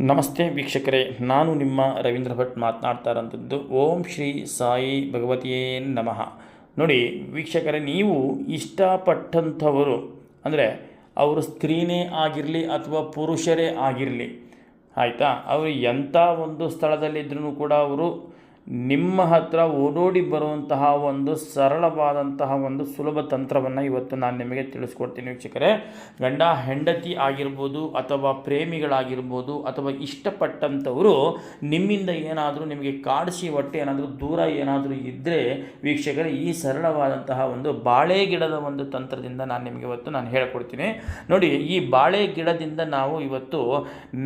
ನಮಸ್ತೆ ವೀಕ್ಷಕರೇ, ನಾನು ನಿಮ್ಮ ರವೀಂದ್ರ ಭಟ್ ಮಾತನಾಡ್ತಾ ಇರೋಂಥದ್ದು ಓಂ ಶ್ರೀ ಸಾಯಿ ಭಗವತಿಯೇ ನಮಃ. ನೋಡಿ ವೀಕ್ಷಕರೇ, ನೀವು ಇಷ್ಟಪಟ್ಟಂಥವರು, ಅಂದರೆ ಅವರು ಸ್ತ್ರೀನೇ ಆಗಿರಲಿ ಅಥವಾ ಪುರುಷರೇ ಆಗಿರಲಿ, ಆಯಿತಾ? ಅವರು ಎಂಥ ಒಂದು ಸ್ಥಳದಲ್ಲಿದ್ದರೂ ಕೂಡ ಅವರು ನಿಮ್ಮ ಹತ್ರ ಓಡೋಡಿ ಬರುವಂತಹ ಒಂದು ಸರಳವಾದಂತಹ ಒಂದು ಸುಲಭ ತಂತ್ರವನ್ನು ಇವತ್ತು ನಾನು ನಿಮಗೆ ತಿಳಿಸ್ಕೊಡ್ತೀನಿ ವೀಕ್ಷಕರೇ. ಗಂಡ ಹೆಂಡತಿ ಆಗಿರ್ಬೋದು ಅಥವಾ ಪ್ರೇಮಿಗಳಾಗಿರ್ಬೋದು ಅಥವಾ ಇಷ್ಟಪಟ್ಟಂಥವರು ನಿಮ್ಮಿಂದ ಏನಾದರೂ ನಿಮಗೆ ಕಾಡಿಸಿ ಹೊಟ್ಟೆ ಏನಾದರೂ ದೂರ ಏನಾದರೂ ಇದ್ದರೆ ವೀಕ್ಷಕರೇ, ಈ ಸರಳವಾದಂತಹ ಒಂದು ಬಾಳೆ ಗಿಡದ ಒಂದು ತಂತ್ರದಿಂದ ನಾನು ನಿಮಗೆ ಇವತ್ತು ನಾನು ಹೇಳ್ಕೊಡ್ತೀನಿ. ನೋಡಿ, ಈ ಬಾಳೆ ಗಿಡದಿಂದ ನಾವು ಇವತ್ತು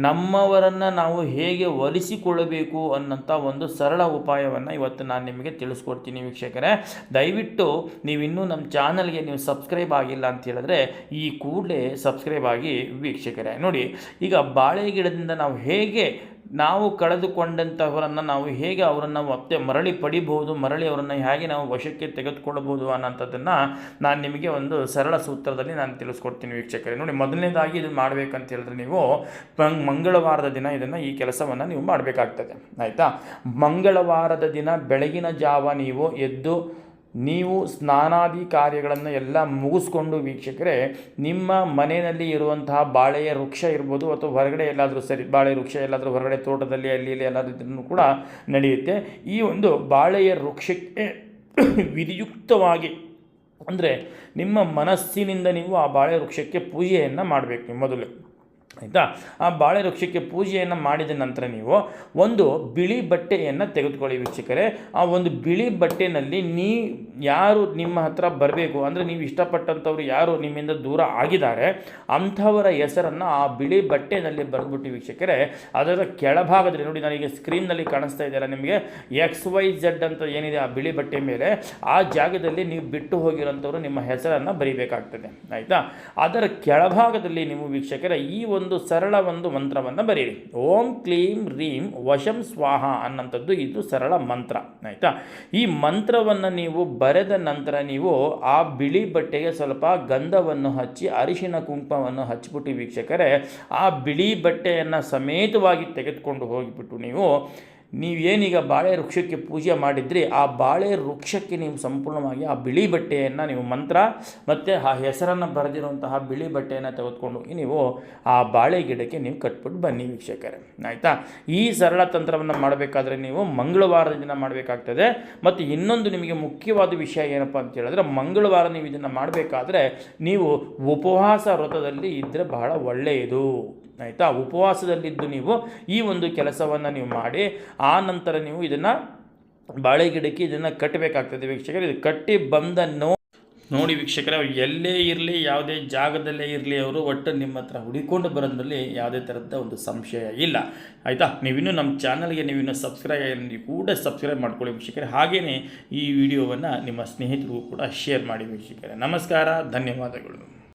ನಮ್ಮವರನ್ನು ನಾವು ಹೇಗೆ ಒಲಿಸಿಕೊಳ್ಳಬೇಕು ಅನ್ನೋಂಥ ಒಂದು ಸರಳ ಉಪಾಯವನ್ನು ಇವತ್ತು ನಾನು ನಿಮಗೆ ತಿಳಿಸ್ಕೊಡ್ತೀನಿ ವೀಕ್ಷಕರೇ. ದಯವಿಟ್ಟು ನೀವಿನ್ನೂ ನಮ್ಮ ಚಾನಲ್ಗೆ ನೀವು ಸಬ್ಸ್ಕ್ರೈಬ್ ಆಗಿಲ್ಲ ಅಂತ ಹೇಳಿದ್ರೆ ಈ ಕೂಡಲೇ ಸಬ್ಸ್ಕ್ರೈಬ್ ಆಗಿ ವೀಕ್ಷಕರೇ. ನೋಡಿ, ಈಗ ಬಾಳೆ ಗಿಡದಿಂದ ನಾವು ಹೇಗೆ ನಾವು ಕಳೆದುಕೊಂಡಂಥವರನ್ನು ನಾವು ಹೇಗೆ ಅವರನ್ನು ಮತ್ತೆ ಮರಳಿ ಪಡಿಬಹುದು, ಮರಳಿ ಅವರನ್ನು ಹೇಗೆ ನಾವು ವಶಕ್ಕೆ ತೆಗೆದುಕೊಳ್ಳಬಹುದು ಅನ್ನೋಂಥದ್ದನ್ನು ನಾನು ನಿಮಗೆ ಒಂದು ಸರಳ ಸೂತ್ರದಲ್ಲಿ ನಾನು ತಿಳಿಸ್ಕೊಡ್ತೀನಿ ವೀಕ್ಷಕರೇ. ನೋಡಿ, ಮೊದಲನೇದಾಗಿ ಇದು ಮಾಡಬೇಕಂತ ಹೇಳಿದ್ರೆ ನೀವು ಮಂಗಳವಾರದ ದಿನ ಇದನ್ನು ಈ ಕೆಲಸವನ್ನು ನೀವು ಮಾಡಬೇಕಾಗ್ತದೆ. ಆಯಿತಾ? ಮಂಗಳವಾರದ ದಿನ ಬೆಳಗಿನ ಜಾವ ನೀವು ಎದ್ದು ನೀವು ಸ್ನಾನಾದಿ ಕಾರ್ಯಗಳನ್ನು ಎಲ್ಲ ಮುಗಿಸ್ಕೊಂಡು ವೀಕ್ಷಕರೇ, ನಿಮ್ಮ ಮನೆಯಲ್ಲಿ ಇರುವಂತಹ ಬಾಳೆಯ ವೃಕ್ಷ ಇರ್ಬೋದು ಅಥವಾ ಹೊರಗಡೆ ಎಲ್ಲಾದರೂ ಸರಿ, ಬಾಳೆ ವೃಕ್ಷ ಎಲ್ಲಾದರೂ ಹೊರಗಡೆ ತೋಟದಲ್ಲಿ, ಅಲ್ಲಿ, ಇಲ್ಲಿ ಎಲ್ಲಾದರೂ ಇದ್ರೂ ಕೂಡ ನಡೆಯುತ್ತೆ. ಈ ಒಂದು ಬಾಳೆಯ ವೃಕ್ಷಕ್ಕೆ ವಿಧಿಯುಕ್ತವಾಗಿ ಅಂದರೆ ನಿಮ್ಮ ಮನಸ್ಸಿನಿಂದ ನೀವು ಆ ಬಾಳೆ ವೃಕ್ಷಕ್ಕೆ ಪೂಜೆಯನ್ನು ಮಾಡಬೇಕು ಮೊದಲು. ಆಯಿತಾ? ಆ ಬಾಳೆ ವೃಕ್ಷಕ್ಕೆ ಪೂಜೆಯನ್ನು ಮಾಡಿದ ನಂತರ ನೀವು ಒಂದು ಬಿಳಿ ಬಟ್ಟೆಯನ್ನು ತೆಗೆದುಕೊಳ್ಳಿ ವೀಕ್ಷಕರೇ. ಆ ಒಂದು ಬಿಳಿ ಬಟ್ಟೆನಲ್ಲಿ ನೀ ಯಾರು ನಿಮ್ಮ ಹತ್ರ ಬರಬೇಕು, ಅಂದರೆ ನೀವು ಇಷ್ಟಪಟ್ಟಂಥವ್ರು ಯಾರು ನಿಮ್ಮಿಂದ ದೂರ ಆಗಿದ್ದಾರೆ, ಅಂಥವರ ಹೆಸರನ್ನು ಆ ಬಿಳಿ ಬಟ್ಟೆನಲ್ಲಿ ಬರೆದ್ಬಿಟ್ಟು ವೀಕ್ಷಕರೇ. ಅದರ ಕೆಳಭಾಗದಲ್ಲಿ ನೋಡಿ, ನನಗೆ ಸ್ಕ್ರೀನ್ನಲ್ಲಿ ಕಾಣಿಸ್ತಾ ಇದ್ದಾರೆ ನಿಮಗೆ ಎಕ್ಸ್ ವೈ ಜೆಡ್ ಅಂತ ಏನಿದೆ ಆ ಬಿಳಿ ಬಟ್ಟೆ ಮೇಲೆ, ಆ ಜಾಗದಲ್ಲಿ ನೀವು ಬಿಟ್ಟು ಹೋಗಿರೋಂಥವ್ರು ನಿಮ್ಮ ಹೆಸರನ್ನು ಬರೀಬೇಕಾಗ್ತದೆ, ಆಯಿತಾ? ಅದರ ಕೆಳಭಾಗದಲ್ಲಿ ನೀವು ವೀಕ್ಷಕರೇ, ಈ ಒಂದು ಸರಳ ಒಂದು ಮಂತ್ರವನ್ನು ಬರೀರಿ. ಓಂ ಕ್ಲೀಂ ರೀಂ ವಶಂ ಸ್ವಾಹ ಅನ್ನಂಥದ್ದು ಇದು ಸರಳ ಮಂತ್ರ, ಆಯಿತಾ? ಈ ಮಂತ್ರವನ್ನು ನೀವು ಬರೆದ ನಂತರ ನೀವು ಆ ಬಿಳಿ ಬಟ್ಟೆಗೆ ಸ್ವಲ್ಪ ಗಂಧವನ್ನು ಹಚ್ಚಿ, ಅರಿಶಿನ ಕುಂಕುಮವನ್ನು ಹಚ್ಚಿಬಿಟ್ಟು ವೀಕ್ಷಕರೇ, ಆ ಬಿಳಿ ಬಟ್ಟೆಯನ್ನು ಸಮೇತವಾಗಿ ತೆಗೆದುಕೊಂಡು ಹೋಗಿಬಿಟ್ಟು ನೀವು ನೀವೇನೀಗ ಬಾಳೆ ವೃಕ್ಷಕ್ಕೆ ಪೂಜೆ ಮಾಡಿದ್ರಿ, ಆ ಬಾಳೆ ವೃಕ್ಷಕ್ಕೆ ನೀವು ಸಂಪೂರ್ಣವಾಗಿ ಆ ಬಿಳಿ ಬಟ್ಟೆಯನ್ನು ನೀವು ಮಂತ್ರ ಮತ್ತು ಆ ಹೆಸರನ್ನು ಬರೆದಿರುವಂತಹ ಬಿಳಿ ಬಟ್ಟೆಯನ್ನು ತೆಗೆದುಕೊಂಡು ಹೋಗಿ ನೀವು ಆ ಬಾಳೆ ಗಿಡಕ್ಕೆ ನೀವು ಕಟ್ಬಿಟ್ಟು ಬನ್ನಿ ವೀಕ್ಷಕರೇ. ಆಯಿತಾ? ಈ ಸರಳ ತಂತ್ರವನ್ನು ಮಾಡಬೇಕಾದ್ರೆ ನೀವು ಮಂಗಳವಾರದ ದಿನ ಮಾಡಬೇಕಾಗ್ತದೆ. ಮತ್ತು ಇನ್ನೊಂದು ನಿಮಗೆ ಮುಖ್ಯವಾದ ವಿಷಯ ಏನಪ್ಪ ಅಂತ ಹೇಳಿದ್ರೆ, ಮಂಗಳವಾರ ನೀವು ಇದನ್ನು ಮಾಡಬೇಕಾದ್ರೆ ನೀವು ಉಪವಾಸ ವ್ರತದಲ್ಲಿ ಇದ್ದರೆ ಬಹಳ ಒಳ್ಳೆಯದು. ಆಯಿತಾ? ಉಪವಾಸದಲ್ಲಿದ್ದು ನೀವು ಈ ಒಂದು ಕೆಲಸವನ್ನು ನೀವು ಮಾಡಿ, ಆ ನಂತರ ನೀವು ಇದನ್ನು ಬಾಳೆ ಗಿಡಕ್ಕೆ ಇದನ್ನು ಕಟ್ಟಬೇಕಾಗ್ತದೆ ವೀಕ್ಷಕರು. ಇದು ಕಟ್ಟಿ ಬಂದ ನೋ ನೋಡಿ ವೀಕ್ಷಕರ, ಎಲ್ಲೇ ಇರಲಿ, ಯಾವುದೇ ಜಾಗದಲ್ಲೇ ಇರಲಿ ಅವರು ಒಟ್ಟು ನಿಮ್ಮ ಹತ್ರ ಹುಡಿಕೊಂಡು ಬರೋದ್ರಲ್ಲಿ ಯಾವುದೇ ಥರದ ಒಂದು ಸಂಶಯ ಇಲ್ಲ. ಆಯಿತಾ? ನೀವಿನ್ನೂ ನಮ್ಮ ಚಾನಲ್ಗೆ ನೀವಿನ್ನು ಸಬ್ಸ್ಕ್ರೈಬ್ ಕೂಡ ಸಬ್ಸ್ಕ್ರೈಬ್ ಮಾಡ್ಕೊಳ್ಳಿ ವೀಕ್ಷಕರೇ. ಹಾಗೆಯೇ ಈ ವಿಡಿಯೋವನ್ನು ನಿಮ್ಮ ಸ್ನೇಹಿತರಿಗೂ ಕೂಡ ಶೇರ್ ಮಾಡಿ ವೀಕ್ಷಕರೇ. ನಮಸ್ಕಾರ, ಧನ್ಯವಾದಗಳು.